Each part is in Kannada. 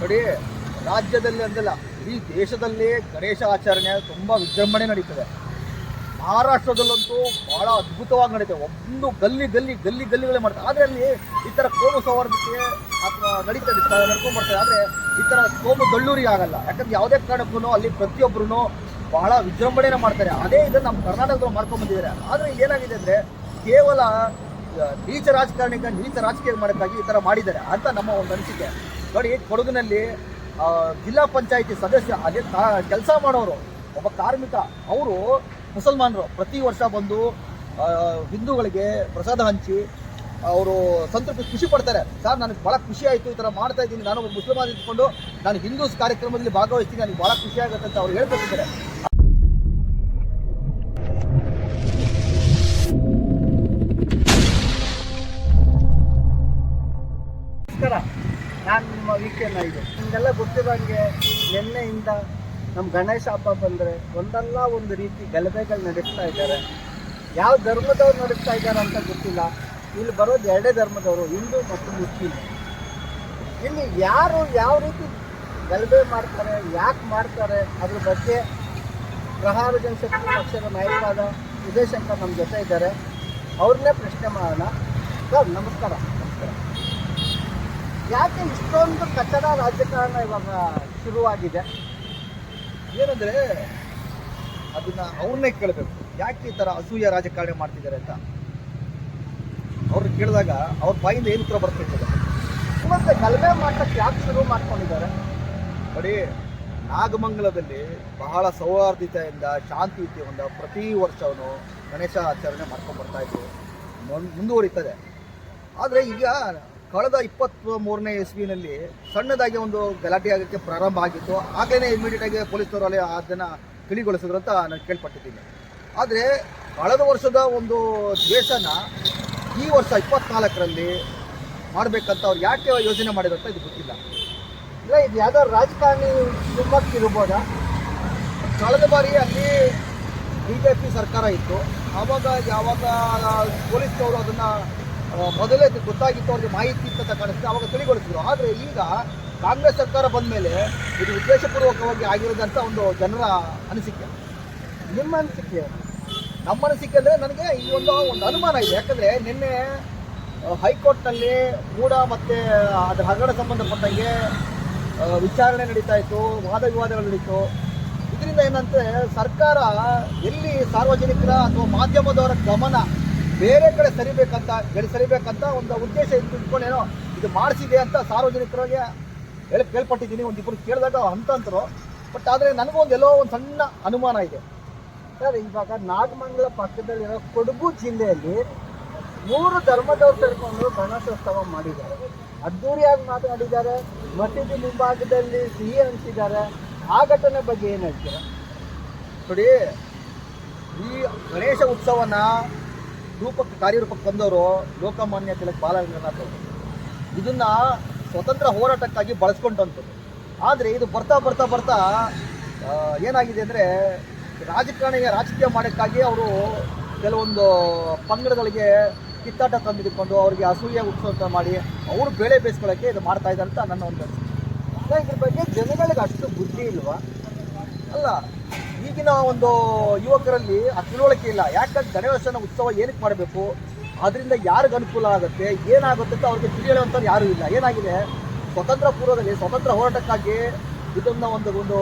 ನೋಡಿ, ರಾಜ್ಯದಲ್ಲಿ ಅಂದಲ್ಲ, ಇಡೀ ದೇಶದಲ್ಲಿ ಗಣೇಶ ಆಚರಣೆ ತುಂಬ ವಿಜೃಂಭಣೆ ನಡೀತದೆ. ಮಹಾರಾಷ್ಟ್ರದಲ್ಲಂತೂ ಬಹಳ ಅದ್ಭುತವಾಗಿ ನಡೀತದೆ. ಒಂದು ಗಲ್ಲಿ ಗಲ್ಲಿ ಗಲ್ಲಿ ಗಲ್ಲಿಗಳೇ ಮಾಡ್ತಾರೆ. ಆದರೆ ಅಲ್ಲಿ ಈ ಥರ ಕೋಮು ಸೌಹಾರ್ದತೆ ಅಥವಾ ನಡೀತದೆ ನಡ್ಕೊಂಡು ಬರ್ತದೆ ಆದರೆ ಈ ಥರ ಕೋಮು ದಳ್ಳೂರಿಗೆ ಆಗಲ್ಲ. ಯಾಕಂದ್ರೆ ಯಾವುದೇ ಕಾರಣಕ್ಕೂ ಅಲ್ಲಿ ಪ್ರತಿಯೊಬ್ಬರು ಬಹಳ ವಿಜೃಂಭಣೆನ ಮಾಡ್ತಾರೆ. ಅದೇ ಇದನ್ನು ನಮ್ಮ ಕರ್ನಾಟಕದಲ್ಲಿ ಮಾಡ್ಕೊಂಡು ಬಂದಿದ್ದಾರೆ. ಆದರೆ ಏನಾಗಿದೆ ಅಂದರೆ, ಕೇವಲ ನೀಚ ರಾಜಕಾರಣಿಗ ನೀಚ ರಾಜಕೀಯ ಮಾಡೋಕ್ಕಾಗಿ ಈ ಥರ ಮಾಡಿದ್ದಾರೆ ಅಂತ ನಮ್ಮ ಒಂದು ಅನಿಸಿಕೆ. ನೋಡಿ ಕೊಡಗಿನಲ್ಲಿ ಜಿಲ್ಲಾ ಪಂಚಾಯಿತಿ ಸದಸ್ಯ ಅದೇ ಕೆಲಸ ಮಾಡೋರು, ಒಬ್ಬ ಕಾರ್ಮಿಕ, ಅವರು ಮುಸಲ್ಮಾನರು. ಪ್ರತಿ ವರ್ಷ ಬಂದು ಹಿಂದೂಗಳಿಗೆ ಪ್ರಸಾದ ಹಂಚಿ, ಅವರು ಸಂತೃಪ್ತಿ, ಖುಷಿ ಪಡ್ತಾರೆ. ಸರ್, ನನಗೆ ಭಾಳ ಖುಷಿ ಆಯಿತು, ಈ ಥರ ಮಾಡ್ತಾ ಇದ್ದೀನಿ. ನಾನು ಒಬ್ಬ ಮುಸಲ್ಮಾನ್ ಇದ್ಕೊಂಡು ನಾನು ಹಿಂದೂಸ್ ಕಾರ್ಯಕ್ರಮದಲ್ಲಿ ಭಾಗವಹಿಸ್ತೀನಿ. ನನಗೆ ಭಾಳ ಖುಷಿ ಆಗುತ್ತೆ ಅಂತ ಅವ್ರು ಹೇಳ್ಕೊತಿದ್ದಾರೆ ನಿಮ್ಮ ಇದೆ. ನಿಮಗೆಲ್ಲ ಗೊತ್ತಿರೋಂಗೆ ನಿನ್ನೆಯಿಂದ ನಮ್ಮ ಗಣೇಶ ಹಬ್ಬ ಬಂದರೆ ಒಂದಲ್ಲ ಒಂದು ರೀತಿ ಗಲಭೆಗಳು ನಡೆಸ್ತಾ ಇದ್ದಾರೆ. ಯಾವ ಧರ್ಮದವ್ರು ನಡೆಸ್ತಾ ಇದ್ದಾರೆ ಅಂತ ಗೊತ್ತಿಲ್ಲ. ಇಲ್ಲಿ ಬರೋದು ಎರಡೇ ಧರ್ಮದವರು, ಹಿಂದೂ ಮತ್ತು ಮುಸ್ಲಿಂ. ಇಲ್ಲಿ ಯಾರು ಯಾವ ರೀತಿ ಗಲಭೆ ಮಾಡ್ತಾರೆ, ಯಾಕೆ ಮಾಡ್ತಾರೆ, ಅದ್ರ ಬಗ್ಗೆ ಪ್ರಹಾರ ಜನಶಕ್ತಿ ಪಕ್ಷದ ನಾಯಕರಾದ ವಿಜಯಶಂಕರ್ ನಮ್ಮ ಜೊತೆ ಇದ್ದಾರೆ. ಅವ್ರನ್ನೇ ಪ್ರಶ್ನೆ ಮಾಡೋಣ. ಸರ್, ನಮಸ್ಕಾರ. ಯಾಕೆ ಇಷ್ಟೊಂದು ಕಟ್ಟಡ ರಾಜಕಾರಣ ಇವಾಗ ಶುರುವಾಗಿದೆ? ಏನಂದ್ರೆ ಅದನ್ನ ಅವ್ರನ್ನೇ ಕೇಳಬೇಕು. ಯಾಕೆ ಈ ತರ ಅಸೂಯ ರಾಜಕಾರಣ ಮಾಡ್ತಿದ್ದಾರೆ ಅಂತ? ಅವ್ರನ್ನ ಕೇಳಿದಾಗ ಅವ್ರ ಬಾಯಿಂದ ಏನು ಉತ್ತರ ಬರ್ತಿರ್ತದೆ ಮತ್ತೆ ಗಲಭೆ ಮಾಡಕ್ಕೆ ಯಾಕೆ ಶುರು ಮಾಡ್ಕೊಂಡಿದ್ದಾರೆ? ನೋಡಿ ನಾಗಮಂಗಲದಲ್ಲಿ ಬಹಳ ಸೌಹಾರ್ದತೆಯಿಂದ ಶಾಂತಿಯುತಿಯಿಂದ ಪ್ರತಿ ವರ್ಷವೂ ಗಣೇಶ ಆಚರಣೆ ಮಾಡ್ಕೊಂಡು ಬರ್ತಾ ಇದ್ರು. ಮುಂದುವರಿತದೆ. ಆದರೆ ಈಗ ಕಳೆದ ಇಪ್ಪತ್ತ್ ಮೂರನೇ ಇಸ್ವಿನಲ್ಲಿ ಸಣ್ಣದಾಗಿ ಒಂದು ಗಲಾಟೆ ಆಗೋಕ್ಕೆ ಪ್ರಾರಂಭ ಆಗಿತ್ತು. ಆಗಲೇ ಇಮಿಡಿಯೇಟ್ ಆಗಿ ಪೊಲೀಸರು ಅಲ್ಲಿ ಅದನ್ನು ತಿಳಿಗೊಳಿಸಿದ್ರು ಅಂತ ನಾನು ಕೇಳ್ಪಟ್ಟಿದ್ದೀನಿ. ಆದರೆ ಕಳೆದ ವರ್ಷದ ಒಂದು ದ್ವೇಷನ ಈ ವರ್ಷ ಇಪ್ಪತ್ನಾಲ್ಕರಲ್ಲಿ ಮಾಡಬೇಕಂತ ಅವ್ರು ಯಾಕೆ ಯೋಜನೆ ಮಾಡಿದ್ರು ಅಂತ ಇದು ಗೊತ್ತಿಲ್ಲ. ಇಲ್ಲ, ಇದು ಯಾವುದೋ ರಾಜಕಾರಣಿ ಕುಟುಂಬಕ್ಕೆ ಇರ್ಬೋದಾ ಕಳೆದ ಬಾರಿ ಅಲ್ಲಿ ಬಿ ಜೆ ಪಿ ಸರ್ಕಾರ ಇತ್ತು. ಆವಾಗ ಯಾವಾಗ ಪೊಲೀಸ್ನವರು ಅದನ್ನು ಮೊದಲೇ ಗೊತ್ತಾಗಿತ್ತು, ಅವ್ರಿಗೆ ಮಾಹಿತಿ ಅಂತ ಕಾಣಿಸ್ತು ಅವಾಗ ತಿಳಿಗೊಳಿಸಿದ್ರು. ಆದರೆ ಈಗ ಕಾಂಗ್ರೆಸ್ ಸರ್ಕಾರ ಬಂದ ಮೇಲೆ ಇದು ಉದ್ದೇಶಪೂರ್ವಕವಾಗಿ ಆಗಿರೋದಂತ ಒಂದು ಜನರ ಅನಿಸಿಕೆ. ನಿಮ್ಮ ಅನಿಸಿಕೆ ನಮ್ಮ ಅನಿಸಿಕೆ ಅಂದರೆ ನನಗೆ ಈ ಒಂದು ಒಂದು ಅನುಮಾನ ಇದೆ. ಯಾಕಂದರೆ ನಿನ್ನೆ ಹೈಕೋರ್ಟ್ನಲ್ಲಿ ಮೂಡ ಮತ್ತು ಅದರ ಹಗರಣ ಸಂಬಂಧಪಟ್ಟಂಗೆ ವಿಚಾರಣೆ ನಡೀತಾ ಇತ್ತು, ವಾದ ವಿವಾದಗಳು ನಡೀತು. ಇದರಿಂದ ಏನಂತೆ ಸರ್ಕಾರ ಎಲ್ಲಿ ಸಾರ್ವಜನಿಕರ ಅಥವಾ ಮಾಧ್ಯಮದವರ ಗಮನ ಬೇರೆ ಕಡೆ ಸರಿಬೇಕಂತ, ಗಡಿ ಸರಿಬೇಕಂತ ಒಂದು ಉದ್ದೇಶ ಇಟ್ಕೊಂಡು ಏನೋ ಇದು ಮಾಡಿಸಿದೆ ಅಂತ ಸಾರ್ವಜನಿಕರಿಗೆ ಹೇಳಿ ಕೇಳ್ಪಟ್ಟಿದ್ದೀನಿ. ಒಂದಿಬ್ಬರು ಕೇಳಿದಾಗ ಅಂತಂತರು ಬಟ್ ಆದರೆ ನನಗೂ ಒಂದು ಎಲ್ಲೋ ಒಂದು ಸಣ್ಣ ಅನುಮಾನ ಇದೆ. ಸರ್, ಇವಾಗ ನಾಗಮಂಗಲ ಪಕ್ಕದಲ್ಲಿರೋ ಕೊಡಗು ಜಿಲ್ಲೆಯಲ್ಲಿ ಮೂರು ಧರ್ಮದವರು ಸೇರಿಕೊಂಡು ಗಣೇಶೋತ್ಸವ ಮಾಡಿದ್ದಾರೆ. ಅದ್ದೂರಿಯಾಗಿ ಮಾತನಾಡಿದ್ದಾರೆ. ಮಸೀದಿ ಮುಂಭಾಗದಲ್ಲಿ ಸಿಹಿ ಹಂಚಿದ್ದಾರೆ. ಆ ಘಟನೆ ಬಗ್ಗೆ ಏನು ಹೇಳ್ತೀರಾ? ನೋಡಿ, ಈ ಗಣೇಶ ಉತ್ಸವನ ರೂಪಕ್ಕೆ, ಕಾರ್ಯರೂಪಕ್ಕೆ ತಂದವರು ಲೋಕಮಾನ್ಯ ತಿಲಕ್ ಬಾಲಗಂಗಾಧರ್. ಇದನ್ನ ಸ್ವತಂತ್ರ ಹೋರಾಟಕ್ಕಾಗಿ ಬಳಸ್ಕೊಂಡಂಥದ್ದು. ಆದರೆ ಇದು ಬರ್ತಾ ಬರ್ತಾ ಬರ್ತಾ ಏನಾಗಿದೆ ಅಂದರೆ ರಾಜಕಾರಣಿಗೆ ರಾಜಕೀಯ ಮಾಡೋಕ್ಕಾಗಿ ಅವರು ಕೆಲವೊಂದು ಪಂಗಡಗಳಿಗೆ ಕಿತ್ತಾಟ ತಂದಿಟ್ಕೊಂಡು ಅವರಿಗೆ ಅಸೂಯೆ ಹುಟ್ಟಿಸುವಂತ ಮಾಡಿ ಅವರು ಬೇಳೆ ಬೇಯಿಸ್ಕೊಳ್ಳೋಕ್ಕೆ ಇದು ಮಾಡ್ತಾ ಇದ್ದಾರೆ ಅಂತ ನನ್ನ ಒಂದು ಇದ್ರ ಬಗ್ಗೆ ಜನಗಳಿಗೆ ಅಷ್ಟು ಬುದ್ಧಿ ಇಲ್ವಾ? ಅಲ್ಲ ಈಗಿನ ಒಂದು ಯುವಕರಲ್ಲಿ ಆ ತಿಳುವಳಿಕೆ ಇಲ್ಲ. ಯಾಕಂದ್ರೆ ಗಣೇಶನ ಉತ್ಸವ ಏನಕ್ಕೆ ಮಾಡಬೇಕು? ಅದರಿಂದ ಯಾರಿಗೆ ಅನುಕೂಲ ಆಗುತ್ತೆ? ಏನಾಗುತ್ತೆ ಅಂತ ಅವ್ರಿಗೆ ತಿಳಿಯುವಂಥದ್ದು ಯಾರೂ ಇಲ್ಲ. ಏನಾಗಿದೆ? ಸ್ವತಂತ್ರ ಪೂರ್ವದಲ್ಲಿ, ಸ್ವತಂತ್ರ ಹೋರಾಟಕ್ಕಾಗಿ ಇದನ್ನ ಒಂದು ಒಂದು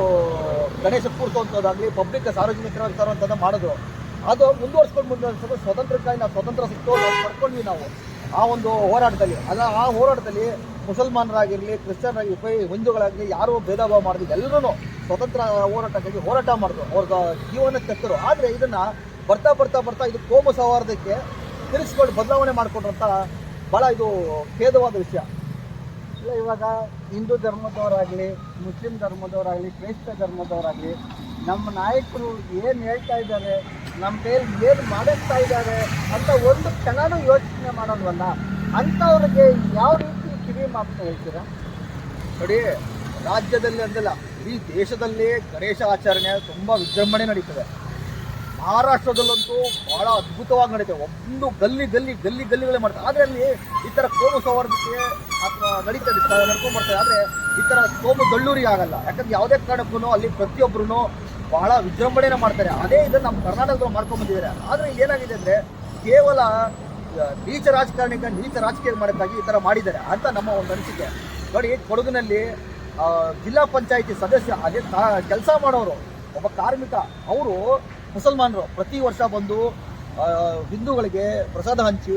ಗಣೇಶ ಕೂರಿಸುವಂಥದ್ದಾಗಲಿ, ಪಬ್ಲಿಕ್ ಸಾರ್ವಜನಿಕರ ತರುವಂಥದ್ದು ಮಾಡೋದು. ಅದು ಮುಂದುವರ್ಸ್ಕೊಂಡು ಮುಂದುವರ್ಸೋದು ಸ್ವತಂತ್ರಕ್ಕಾಗಿ ನಾವು ಸ್ವತಂತ್ರ ಸಿಕ್ತು ಪಡ್ಕೊಂಡ್ವಿ ನಾವು. ಆ ಒಂದು ಹೋರಾಟದಲ್ಲಿ ಅದ ಆ ಹೋರಾಟದಲ್ಲಿ ಮುಸಲ್ಮಾನರಾಗಿರಲಿ ಕ್ರಿಶ್ಚಿಯನ್ ಆಗಿ ಹಿಂದೂಗಳಾಗಲಿ, ಯಾರು ಭೇದ ಭಾವ ಮಾಡಿದ್ರು ಎಲ್ಲರೂ ಸ್ವತಂತ್ರ ಹೋರಾಟಕ್ಕಾಗಿ ಹೋರಾಟ ಮಾಡಿದ್ರು. ಅವ್ರ ಜೀವನ ತೆತ್ತರು ಆದರೆ ಇದನ್ನ ಬರ್ತಾ ಬರ್ತಾ ಬರ್ತಾ ಇದು ಕೋಮು ಸೌಹಾರ್ದಕ್ಕೆ ತಿರುಗಿಸ್ಕೊಂಡು ಬದಲಾವಣೆ ಮಾಡಿಕೊಂಡಂತ ಭಾಳ ಇದು ಖೇದವಾದ ವಿಷಯ. ಇಲ್ಲ, ಇವಾಗ ಹಿಂದೂ ಧರ್ಮದವರಾಗಲಿ, ಮುಸ್ಲಿಂ ಧರ್ಮದವರಾಗಲಿ, ಕ್ರೈಸ್ತ ಧರ್ಮದವರಾಗಲಿ, ನಮ್ಮ ನಾಯಕರು ಏನು ಹೇಳ್ತಾ ಇದ್ದಾರೆ, ನಮ್ಮ ಕೈಯಲ್ಲಿ ಏನು ಮಾಡಿಸ್ತಾ ಇದ್ದಾರೆ ಅಂತ ಒಂದು ಕ್ಷಣನೂ ಯೋಚನೆ ಮಾಡೋಲ್ವಲ್ಲ? ಅಂಥವ್ರಿಗೆ ಯಾವ ರೀತಿ ಕಿವಿ ಮಾತನ್ನ ಹೇಳ್ತೀರಾ? ನೋಡಿ, ರಾಜ್ಯದಲ್ಲಿ ಅಂದಲ್ಲ. ಇಡೀ ದೇಶದಲ್ಲಿ ಗಣೇಶ ಆಚರಣೆ ತುಂಬ ವಿಜೃಂಭಣೆ ನಡೀತದೆ. ಮಹಾರಾಷ್ಟ್ರದಲ್ಲಂತೂ ಬಹಳ ಅದ್ಭುತವಾಗಿ ನಡೀತದೆ. ಒಂದು ಗಲ್ಲಿ ಗಲ್ಲಿ ಗಲ್ಲಿ ಗಲ್ಲಿಗಳೇ ಮಾಡ್ತಾರೆ. ಆದರೆ ಅಲ್ಲಿ ಈ ಥರ ಕೋಮು ಸೌಹಾರ್ದಕ್ಕೆ ಅಥವಾ ನಡೀತದೆ. ನಡ್ಕೊಂಡು ಬರ್ತಾರೆ. ಆದರೆ ಈ ಥರ ಕೋಮು ದಳ್ಳೂರಿಗೆ ಆಗಲ್ಲ. ಯಾಕಂದ್ರೆ ಯಾವುದೇ ಕಾರಣಕ್ಕೂ ಅಲ್ಲಿ ಪ್ರತಿಯೊಬ್ಬರೂ ಬಹಳ ವಿಜೃಂಭಣೆನ ಮಾಡ್ತಾರೆ. ಅದೇ ಇದನ್ನು ನಮ್ಮ ಕರ್ನಾಟಕದಲ್ಲಿ ಮಾಡ್ಕೊಂಡಿದ್ದಾರೆ ಆದರೆ ಏನಾಗಿದೆ ಅಂದರೆ ಕೇವಲ ನೀಚ ರಾಜಕಾರಣಿಗೆ ನೀಚ ರಾಜಕೀಯ ಮಾಡೋಕ್ಕಾಗಿ ಈ ಥರ ಮಾಡಿದ್ದಾರೆ ಅಂತ ನಮ್ಮ ಒಂದು ಅನಿಸಿಕೆ. ನೋಡಿ, ಕೊಡಗಿನಲ್ಲಿ ಜಿಲ್ಲಾ ಪಂಚಾಯಿತಿ ಸದಸ್ಯ ಅದೇ ಕೆಲಸ ಮಾಡೋರು, ಒಬ್ಬ ಕಾರ್ಮಿಕ, ಅವರು ಮುಸಲ್ಮಾನರು. ಪ್ರತಿ ವರ್ಷ ಬಂದು ಹಿಂದೂಗಳಿಗೆ ಪ್ರಸಾದ ಹಂಚಿ,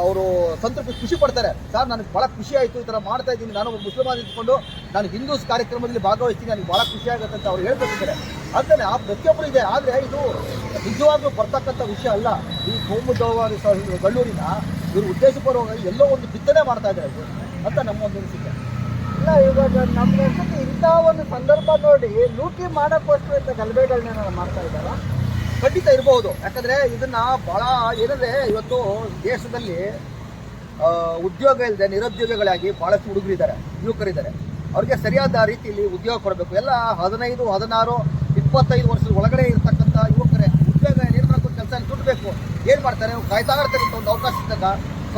ಅವರು ಸಂತೃಪ್ತಿ, ಖುಷಿ ಪಡ್ತಾರೆ. ಸರ್, ನನಗೆ ಭಾಳ ಖುಷಿ ಆಯಿತು, ಈ ಥರ ಮಾಡ್ತಾ ಇದ್ದೀನಿ. ನಾನು ಒಬ್ಬ ಮುಸ್ಲಿಮಾನ ಇದ್ಕೊಂಡು, ನಾನು ಹಿಂದೂಸ್ ಕಾರ್ಯಕ್ರಮದಲ್ಲಿ ಭಾಗವಹಿಸ್ತೀನಿ. ನನಗೆ ಭಾಳ ಖುಷಿ ಆಗುತ್ತೆ ಅಂತ ಅವ್ರು ಹೇಳ್ಕೊತಿದ್ದಾರೆ ಅಂದರೆ ಆ ಪ್ರತಿಯೊಬ್ಬರು ಇದೆ. ಆದರೆ ಇದು ನಿಜವಾಗ್ಲೂ ಬರ್ತಕ್ಕಂಥ ವಿಷಯ ಅಲ್ಲ. ಈ ಗೋಮುದ್ದವಾದ ಬಳ್ಳೂರಿನ ಇವರು ಉದ್ದೇಶಪೂರ್ವಕವಾಗಿ ಎಲ್ಲೋ ಒಂದು ಬಿತ್ತನೆ ಮಾಡ್ತಾ ಇದ್ದಾರೆ ಅಂತ ನಮ್ಮ ಒಂದು ಅನಿಸಿಕೆ ಇಲ್ಲ ಇವಾಗ ನಮ್ಮ ಅನ್ಸುತ್ತೆ ಇಂಥ ಒಂದು ಸಂದರ್ಭ ನೋಡಿ ಲೂಟಿ ಮಾಡೋಕ್ಕೋಸ್ಕರ ಇಂಥ ಗಲಭೆಗಳನ್ನ ಮಾಡ್ತಾ ಇದ್ದಾರ? ಖಂಡಿತ ಇರಬಹುದು ಯಾಕಂದ್ರೆ ಇದನ್ನ ಬಹಳ ಏನಂದ್ರೆ ಇವತ್ತು ದೇಶದಲ್ಲಿ ಉದ್ಯೋಗ ಇಲ್ಲದೆ ನಿರುದ್ಯೋಗಿಗಳಾಗಿ ಬಹಳಷ್ಟು ಹುಡುಗರಿದ್ದಾರೆ, ಯುವಕರಿದ್ದಾರೆ. ಅವ್ರಿಗೆ ಸರಿಯಾದ ರೀತಿಯಲ್ಲಿ ಉದ್ಯೋಗ ಕೊಡಬೇಕು. ಎಲ್ಲ ಹದಿನೈದು, ಹದಿನಾರು, ಇಪ್ಪತ್ತೈದು ವರ್ಷದ ಒಳಗಡೆ ಇರತಕ್ಕಂಥ ಯುವಕರೇ, ಉದ್ಯೋಗ ಮಾಡಬೇಕು ಕೆಲಸ ದುಡ್ಬೇಕು ಏನು ಮಾಡ್ತಾರೆ? ಕಾಯ್ತಾ ಇರ್ತಕ್ಕಂಥ ಒಂದು ಅವಕಾಶ ಇದ್ದಾಗ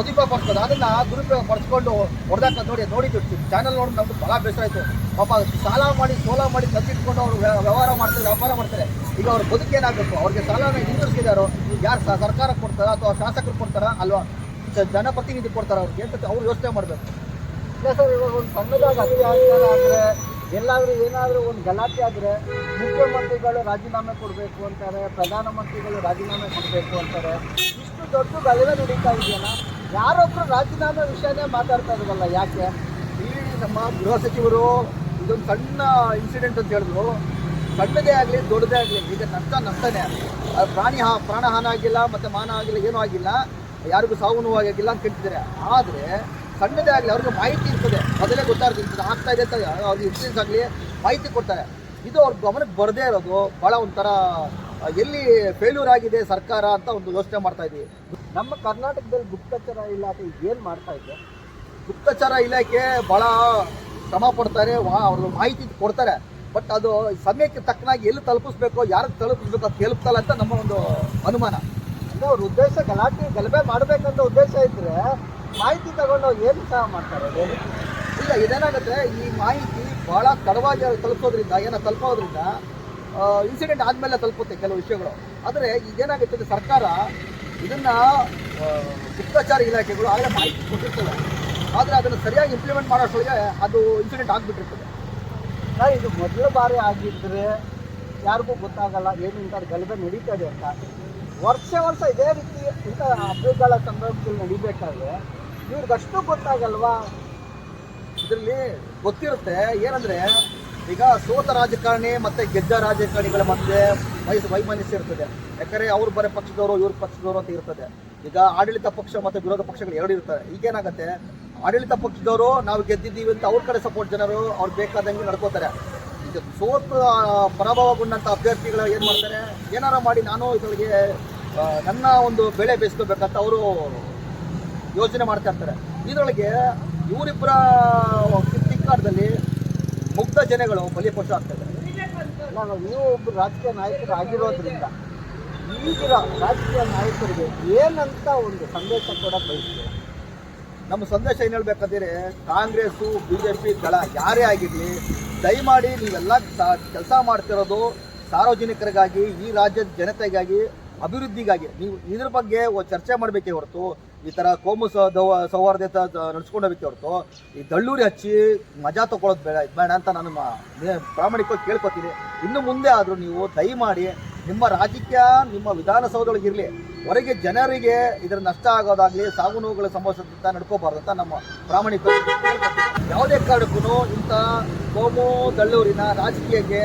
ಸದುಪಯೋಗ ಪಡಿಸ್ಬೋದು ಅದನ್ನ ದುರುಪಯೋಗ ಪಡಿಸ್ಕೊಂಡು ಹೊಡೆದಾಕ ನೋಡಿ ನೋಡಿದ್ದು ಚಾನಲ್ ನೋಡಿ ನಮ್ಗೆ ಭಾಳ ಬೇಸರ ಆಯಿತು. ಪಾಪ ಸಾಲ ಮಾಡಿ, ಸೋಲ ಮಾಡಿ ತಂದಿಟ್ಕೊಂಡು ಅವರು ವ್ಯವಹಾರ ಮಾಡ್ತಾರೆ ವ್ಯಾಪಾರ ಮಾಡ್ತಾರೆ ಈಗ ಅವ್ರ ಬದುಕೇನಾಗಬೇಕು? ಅವ್ರಿಗೆ ಸಾಲನ ಹಿಂದಿರಿಸಿದಾರೋ? ಯಾರು ಸರ್ಕಾರ ಕೊಡ್ತಾರ ಅಥವಾ ಶಾಸಕರು ಕೊಡ್ತಾರ ಅಲ್ವಾ? ಜನಪ್ರತಿನಿಧಿ ಕೊಡ್ತಾರ ಅವ್ರಿಗೆ? ಅಂತ ಅವ್ರು ಯೋಚನೆ ಮಾಡಬೇಕು. ಇಲ್ಲ ಇವಾಗ ಒಂದು ಸಣ್ಣದಾಗ ಎಲ್ಲಾದರೂ ಏನಾದರೂ ಒಂದು ಗಲಾಟೆ ಆದರೆ, ಮುಖ್ಯಮಂತ್ರಿಗಳು ರಾಜೀನಾಮೆ ಕೊಡಬೇಕು ಅಂತಾರೆ, ಪ್ರಧಾನಮಂತ್ರಿಗಳು ರಾಜೀನಾಮೆ ಕೊಡಬೇಕು ಅಂತಾರೆ. ಇಷ್ಟು ದೊಡ್ಡ ಗಲಭೆ ನಡೀತಾ ಇದೆಯಲ್ಲ? ಯಾರೊಬ್ಬರು ರಾಜೀನಾಮೆ ವಿಷಯನೇ ಮಾತಾಡ್ತಾ ಇರೋದಲ್ಲ, ಯಾಕೆ? ಇಲ್ಲಿ ನಮ್ಮ ಗೃಹ ಸಚಿವರು ಇದೊಂದು ಸಣ್ಣ ಇನ್ಸಿಡೆಂಟ್ ಅಂತ ಹೇಳಿದ್ರು. ಸಣ್ಣದೇ ಆಗಲಿ, ದೊಡ್ಡದೇ ಆಗಲಿ ಈಗ ನಷ್ಟ ನಷ್ಟನೇ ಪ್ರಾಣಿ ಹಾ, ಪ್ರಾಣಹಾನ ಆಗಿಲ್ಲ, ಮತ್ತು ಮಾನ ಆಗಿಲ್ಲ, ಏನೂ ಆಗಿಲ್ಲ. ಯಾರಿಗೂ ಸಾವು ನೋವು ಆಗಿಲ್ಲ ಅಂತ ಕೇಳ್ತಿದ್ದಾರೆ ಆದರೆ ಸಣ್ಣದೇ ಆಗಲಿ, ಅವ್ರಿಗೆ ಮಾಹಿತಿ ಇರ್ತದೆ. ಮೊದಲೇ ಗೊತ್ತಾಗ್ತಿರ್ತದೆ ಆಗ್ತಾ ಇದೆ ಅಂತ ಅವ್ರಿಗೆ ಇನ್ಸಿಡೆನ್ಸ್ ಆಗಲಿ ಮಾಹಿತಿ ಕೊಡ್ತಾರೆ. ಇದು ಅವ್ರ ಗಮನಕ್ಕೆ ಬರದೇ ಇರೋದು ಭಾಳ ಒಂಥರ, ಎಲ್ಲಿ ಫೇಲ್ಯೂರ್ ಆಗಿದೆ ಸರ್ಕಾರ ಅಂತ ಒಂದು ಯೋಚನೆ ಮಾಡ್ತಾ ಇದ್ದೀವಿ. ನಮ್ಮ ಕರ್ನಾಟಕದಲ್ಲಿ ಗುಪ್ತಚರ ಇಲಾಖೆ ಏನು ಮಾಡ್ತಾ ಇದೆ? ಗುಪ್ತಚರ ಇಲಾಖೆ ಭಾಳ ಶ್ರಮ ಪಡ್ತಾರೆ, ವಾ ಅವ್ರ ಮಾಹಿತಿ ಕೊಡ್ತಾರೆ. ಬಟ್ ಅದು ಸಮಯಕ್ಕೆ ತಕ್ಕನಾಗಿ ಎಲ್ಲಿ ತಲುಪಿಸ್ಬೇಕು, ಯಾರಿಗೆ ತಲುಪಿಸ್ಬೇಕು ಅದು ತಲುಪ್ತಲ್ಲ ಅಂತ ನಮ್ಮ ಒಂದು ಅನುಮಾನ. ಅಂದರೆ ಅವ್ರ ಉದ್ದೇಶ ಗಲಾಟೆ, ಗಲಭೆ ಮಾಡಬೇಕಂತ ಉದ್ದೇಶ ಇದ್ದರೆ ಮಾಹಿತಿ ತಗೊಂಡು ಅವ್ರು ಏನು ಸಹ ಮಾಡ್ತಾರೆ ಇಲ್ಲ, ಇದೇನಾಗುತ್ತೆ, ಈ ಮಾಹಿತಿ ಭಾಳ ತಡವಾಗಿ ತಲುಪೋದ್ರಿಂದ ಏನೋ ತಲುಪೋದ್ರಿಂದ ಇನ್ಸಿಡೆಂಟ್ ಆದಮೇಲೆ ತಲುಪುತ್ತೆ ಕೆಲವು ವಿಷಯಗಳು. ಆದರೆ ಈಗೇನಾಗುತ್ತೆ, ಸರ್ಕಾರ ಇದನ್ನು ಗುಪ್ತಚಾರ ಇಲಾಖೆಗಳು ಆಗಲೇ ಮಾಹಿತಿ ಕೊಟ್ಟಿರ್ತವೆ. ಆದರೆ ಅದನ್ನು ಸರಿಯಾಗಿ ಇಂಪ್ಲಿಮೆಂಟ್ ಮಾಡೋಷ್ಟೊಳಗೆ ಅದು ಇನ್ಸಿಡೆಂಟ್ ಆಗಿಬಿಟ್ಟಿರ್ತದೆ. ಸರ್ ಇದು ಮೊದಲ ಬಾರಿ ಆಗಿದ್ರೆ ಯಾರಿಗೂ ಗೊತ್ತಾಗಲ್ಲ ಏನು ಇಂಥ ಗಲಭೆ ನಡೀತದೆ ಅಂತ. ವರ್ಷ ವರ್ಷ ಇದೇ ರೀತಿ ಇಂಥ ಹಬ್ಬಗಳ ಸಂದರ್ಭದಲ್ಲಿ ನಡಿಬೇಕಾದ್ರೆ ಇವ್ರಿಗಷ್ಟು ಗೊತ್ತಾಗಲ್ವಾ? ಇದರಲ್ಲಿ ಗೊತ್ತಿರುತ್ತೆ ಏನಂದ್ರೆ ಈಗ ಸೋತ ರಾಜಕಾರಣಿ ಮತ್ತೆ ಗೆದ್ದ ರಾಜಕಾರಣಿಗಳ ಮಧ್ಯೆ ವಯಸ್ಸು ವೈಮನಸ್ಸು ಇರ್ತದೆ. ಯಾಕಂದ್ರೆ ಅವ್ರು ಬರೋ ಪಕ್ಷದವರು, ಇವ್ರ ಪಕ್ಷದವರು ಅಂತ ಇರ್ತದೆ. ಈಗ ಆಡಳಿತ ಪಕ್ಷ ಮತ್ತೆ ವಿರೋಧ ಪಕ್ಷಗಳು ಎರಡು ಇರ್ತವೆ. ಈಗೇನಾಗುತ್ತೆ? ಆಡಳಿತ ಪಕ್ಷದವರು ನಾವು ಗೆದ್ದಿದ್ದೀವಿ ಅಂತ ಅವ್ರ ಕಡೆ ಸಪೋರ್ಟ್ ಜನರು ಅವ್ರು ಬೇಕಾದಂಗೆ ನಡ್ಕೋತಾರೆ. ಈಗ ಸೋತು ಪರಾಭವಗೊಂಡಂಥ ಅಭ್ಯರ್ಥಿಗಳು ಏನು ಮಾಡ್ತಾರೆ? ಏನಾರ ಮಾಡಿ ನಾನು ಇದರೊಳಗೆ ನನ್ನ ಒಂದು ಬೆಳೆ ಬೇಯಿಸ್ಕೋಬೇಕಂತ ಅವರು ಯೋಚನೆ ಮಾಡ್ತಾ ಇರ್ತಾರೆ. ಇದರೊಳಗೆ ಇವರಿಬ್ಬರ ಕಿತ್ತಾಟದಲ್ಲಿ ಮುಗ್ಧ ಜನಗಳು ಬಲಿಪಶು ಆಗ್ತದೆ ನಾನು ನೀವು ಒಬ್ಬರು ರಾಜಕೀಯ ನಾಯಕರು ಆಗಿರೋದ್ರಿಂದ ರಾಜಕೀಯ ನಾಯಕರಿಗೆ ಏನಂತ ಒಂದು ಸಂದೇಶ ಕೂಡ ಬಯಸ್ತೀರ? ನಮ್ಮ ಸಂದೇಶ ಏನು ಹೇಳ್ಬೇಕಂದ್ರೆ, ಕಾಂಗ್ರೆಸ್ಸು ಬಿ ಜೆ ಪಿ ದಳ ಯಾರೇ ಆಗಿರಲಿ, ದಯಮಾಡಿ ನೀವೆಲ್ಲ ಕೆಲಸ ಮಾಡ್ತಿರೋದು ಸಾರ್ವಜನಿಕರಿಗಾಗಿ, ಈ ರಾಜ್ಯದ ಜನತೆಗಾಗಿ, ಅಭಿವೃದ್ಧಿಗಾಗಿ. ನೀವು ಇದ್ರ ಬಗ್ಗೆ ಚರ್ಚೆ ಮಾಡಬೇಕೇ ಹೊರತು ಈ ಥರ ಕೋಮು ಸೌಹಾರ್ದತೆ ನಡ್ಸ್ಕೊಂಡು ಹೋಗ್ಬೇಕೆ ಹೊರತು ಈ ದಳ್ಳೂರಿ ಹಚ್ಚಿ ಮಜಾ ತಗೊಳ್ಳೋದು ಬೇಡ, ಇದು ಬೇಡ ಅಂತ ನಾನು ಪ್ರಾಮಾಣಿಕವಾಗಿ ಕೇಳ್ಕೊತೀನಿ. ಇನ್ನು ಮುಂದೆ ಆದರೂ ನೀವು ದಯಮಾಡಿ ನಿಮ್ಮ ರಾಜಕೀಯ, ನಿಮ್ಮ ವಿಧಾನಸೌಧದೊಳಗೆ ಇರಲಿ. ಹೊರಗೆ ಜನರಿಗೆ ಇದರ ನಷ್ಟ ಆಗೋದಾಗ್ಲಿ ಸಾವು ನೋವುಗಳ ಸಂಭವಿಸುತ್ತ ನಡ್ಕೋಬಾರ್ದು ಅಂತ ನಮ್ಮ ಪ್ರಾಮಾಣಿಕ ಯಾವುದೇ ಕಾರಣಕ್ಕೂ ಇಂಥ ಕೋಮು, ದಳ್ಳೂರಿನ ರಾಜಕೀಯಕ್ಕೆ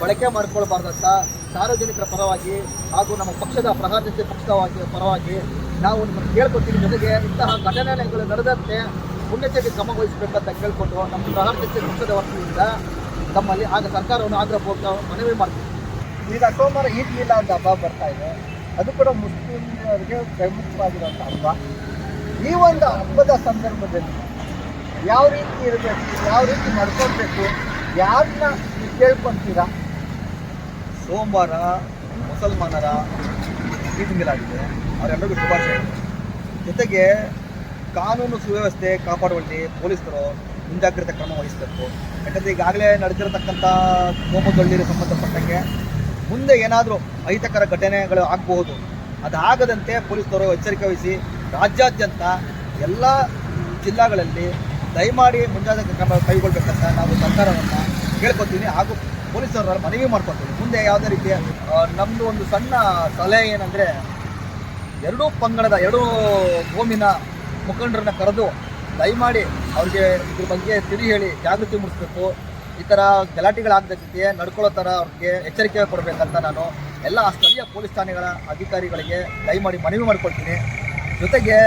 ಬಳಕೆ ಮಾಡ್ಕೊಳ್ಬಾರ್ದಂತ ಸಾರ್ವಜನಿಕರ ಪರವಾಗಿ ಹಾಗೂ ನಮ್ಮ ಪಕ್ಷದ ಪ್ರಧಾನತೆ ಪಕ್ಷದವಾಗಿ ಪರವಾಗಿ ನಾವು ನಿಮ್ಮನ್ನು ಕೇಳ್ಕೊತೀವಿ. ಜೊತೆಗೆ ಇಂತಹ ಘಟನೆಗಳು ನಡೆದಂತೆ ಮುನ್ನೆಚ್ಚರಿಕೆ ಕ್ರಮ ವಹಿಸಬೇಕಂತ ಕೇಳ್ಕೊಂಡು ನಮ್ಮ ಪ್ರಧಾನಮಂತ್ರಿ ಪಕ್ಷದ ವತಿಯಿಂದ ತಮ್ಮಲ್ಲಿ ಆಗ ಸರ್ಕಾರವನ್ನು ಆಗ್ರಹಪೂರ್ವಕ ಮನವಿ ಮಾಡ್ತೀವಿ. ಈಗ ಸೋಮವಾರ ಈದ್ ಅಂತ ಹಬ್ಬ ಬರ್ತಾ ಇದೆ. ಅದು ಕೂಡ ಮುಸ್ಲಿಮರಿಗೆ ಪ್ರಮುಖವಾಗಿರುವಂಥ ಹಬ್ಬ. ಈ ಒಂದು ಹಬ್ಬದ ಸಂದರ್ಭದಲ್ಲಿ ಯಾವ ರೀತಿ ಇರಬೇಕು ಯಾವ ರೀತಿ ನಡ್ಕೊಳ್ಬೇಕು ಯಾರನ್ನ ಕೇಳ್ಕೊತೀರಾ ಕೇಳ್ಕೊಂತೀರಾ? ಸೋಮವಾರ ಮುಸಲ್ಮಾನರ ಈದ್ ಮಿಲಾಗಿದೆ ಅವರೆಲ್ಲರಿಗೂ ಶುಭಾಶಯ. ಜೊತೆಗೆ ಕಾನೂನು ಸುವ್ಯವಸ್ಥೆ ಕಾಪಾಡುವಲ್ಲಿ ಪೊಲೀಸರು ಮುಂಜಾಗ್ರತೆ ಕ್ರಮ ವಹಿಸಬೇಕು. ಯಾಕಂದರೆ ಈಗಾಗಲೇ ನಡೆದಿರತಕ್ಕಂಥ ಕೋಮುದೊಳ್ಳಿಗೆ ಸಂಬಂಧಪಟ್ಟಂಗೆ ಮುಂದೆ ಏನಾದರೂ ಅಹಿತಕರ ಘಟನೆಗಳು ಆಗಬಹುದು. ಅದಾಗದಂತೆ ಪೊಲೀಸರು ಎಚ್ಚರಿಕೆ ವಹಿಸಿ ರಾಜ್ಯಾದ್ಯಂತ ಎಲ್ಲ ಜಿಲ್ಲಾಗಳಲ್ಲಿ ದಯಮಾಡಿ ಮುಂಜಾಗ್ರತೆ ಕ್ರಮ ಕೈಗೊಳ್ಬೇಕಂತ ನಾವು ಸರ್ಕಾರವನ್ನು ಕೇಳ್ಕೊತೀನಿ ಹಾಗೂ ಪೊಲೀಸರ ಮನವಿ ಮಾಡ್ಕೊತೀವಿ ಮುಂದೆ ಯಾವುದೇ ರೀತಿಯ ನಮ್ಮದು ಒಂದು ಸಣ್ಣ ಸಲಹೆ ಏನಂದರೆ ಎರಡೂ ಪಂಗಡದ, ಎರಡೂ ಭೂಮಿನ ಮುಖಂಡರನ್ನ ಕರೆದು ದಯಮಾಡಿ ಅವ್ರಿಗೆ ಇದ್ರ ಬಗ್ಗೆ ತಿಳಿ ಹೇಳಿ, ಜಾಗೃತಿ ಮೂಡಿಸ್ಬೇಕು. ಈ ಥರ ಗಲಾಟೆಗಳಾಗದಂತೆ ನಡ್ಕೊಳ್ಳೋ ಥರ ಅವ್ರಿಗೆ ಎಚ್ಚರಿಕೆ ಕೊಡಬೇಕಂತ ನಾನು ಎಲ್ಲ ಸ್ಥಳೀಯ ಪೊಲೀಸ್ ಠಾಣೆಗಳ ಅಧಿಕಾರಿಗಳಿಗೆ ದಯಮಾಡಿ ಮನವಿ ಮಾಡ್ಕೊಳ್ತೀನಿ. ಜೊತೆಗೆ